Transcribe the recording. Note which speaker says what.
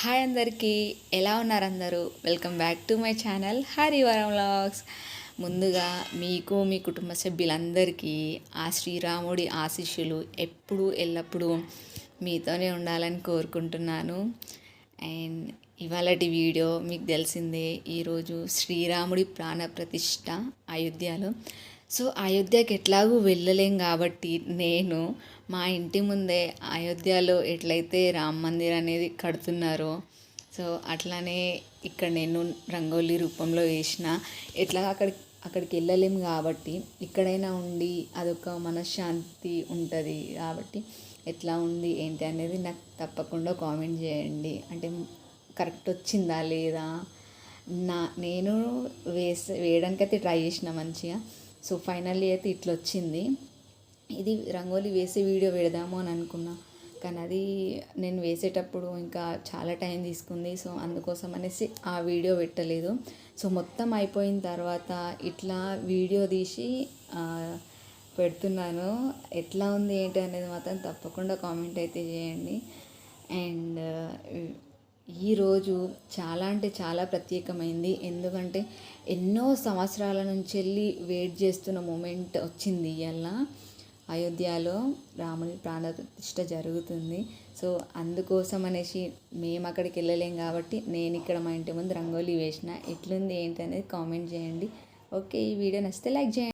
Speaker 1: Hi అందరికీ ఎలా ఉన్నారు అందరూ? Welcome back to my channel Harivaram vlogs ముందుగా మీకు మీ కుటుంబ సభ్యులందరికీ ఆ శ్రీరాముడి ఆశీస్సులు ఎప్పుడూ ఎల్లప్పుడూ మీతోనే ఉండాలని కోరుకుంటున్నాను. అండ్ ఇవాళటి వీడియో మీకు తెలిసిందే ఈరోజు శ్రీరాముడి ప్రాణ ప్రతిష్ట అయోధ్యలో. సో అయోధ్యకి ఎట్లాగూ వెళ్ళలేం కాబట్టి నేను మా ఇంటి ముందే అయోధ్యలో ఎట్లయితే రామ్ మందిర్ అనేది కడుతున్నారో సో అట్లానే ఇక్కడ నేను రంగోలీ రూపంలో వేసిన ఎట్లా అక్కడికి అక్కడికి వెళ్ళలేం కాబట్టి ఇక్కడైనా ఉండి అదొక మనశ్శాంతి ఉంటుంది కాబట్టి ఎట్లా ఉంది ఏంటి అనేది నాకు తప్పకుండా కామెంట్ చేయండి. అంటే కరెక్ట్ వచ్చిందా లేదా? నా నేను వేసే వేయడానికి అయితే ట్రై చేసిన మంచిగా. సో ఫైనల్లీ అయితే ఇట్లా వచ్చింది ఇది రంగోలీ వేసే వీడియో పెడదాము అని అనుకున్నా. కానీ అది నేను వేసేటప్పుడు ఇంకా చాలా టైం తీసుకుంది. సో అందుకోసం అనేసి ఆ వీడియో పెట్టలేదు. సో మొత్తం అయిపోయిన తర్వాత ఇట్లా వీడియో తీసి పెడుతున్నాను. ఎట్లా ఉంది ఏంటి అనేది మాత్రం తప్పకుండా కామెంట్ అయితే చేయండి. అండ్ ఈరోజు చాలా అంటే చాలా ప్రత్యేకమైంది. ఎందుకంటే ఎన్నో సంవత్సరాల నుంచి వెళ్ళి వెయిట్ చేస్తున్న మూమెంట్ వచ్చింది ఇవాళ అయోధ్యలో రాముని ప్రాణప్రతిష్ఠ జరుగుతుంది. సో అందుకోసం అనేసి మేము అక్కడికి వెళ్ళలేం కాబట్టి నేను ఇక్కడ మా ఇంటి ముందు రంగోలీ వేసిన. ఎట్లుంది ఏంటి అనేది కామెంట్ చేయండి. ఓకే ఈ వీడియో నచ్చితే లైక్ చేయండి.